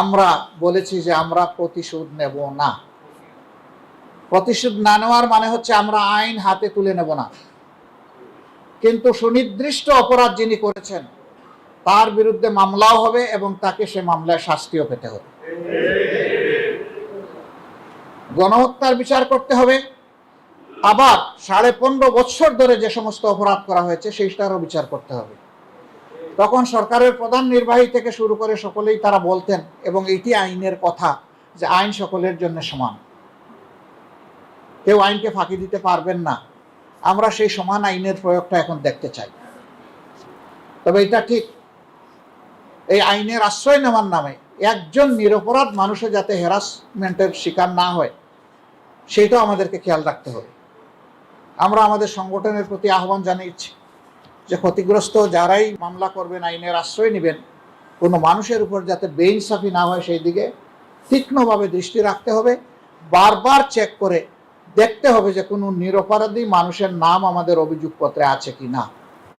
আমরা বলেছি যে আমরা প্রতিশোধ নেব না। প্রতিশোধ না নেওয়ার মানে হচ্ছে আমরা আইন হাতে তুলে নেব না। কিন্তু সুনির্দিষ্ট অপরাধ যিনি করেছেন, তার বিরুদ্ধে মামলাও হবে এবং তাকে সে মামলায় শাস্তিও পেতে হবে। গণহত্যার বিচার করতে হবে। আবার সাড়ে পনেরো বছর ধরে যে সমস্ত অপরাধ করা হয়েছে, সেইটারও বিচার করতে হবে। তখন সরকারের প্রধান নির্বাহী থেকে শুরু করে সকলেই তারা বলতেন, এবং এটি আইনের কথা যে আইন সকলের জন্য সমান। কেউ আইনকে ফাঁকি দিতে পারবেন না। আমরা সেই সমান আইনের প্রয়োগটা এখন দেখতে চাই। তবে এটা ঠিক, এই আইনের আশ্রয় নেওয়ার নামে একজন নিরপরাধ মানুষও যাতে হ্যারাসমেন্টের শিকার না হয় সেইটাও আমাদেরকে খেয়াল রাখতে হবে। আমরা আমাদের সংগঠনের প্রতি আহ্বান জানিয়েছি। যে ক্ষতিগ্রস্ত যারাই মামলা করবেন, আইনের আশ্রয় নেবেন, কোনো মানুষের উপর যাতে বেইনসাফি না হয় সেই দিকে তীক্ষ্ণভাবে দৃষ্টি রাখতে হবে। বারবার চেক করে দেখতে হবে যে কোনো নিরপরাধী মানুষের নাম আমাদের অভিযোগপত্রে আছে কি না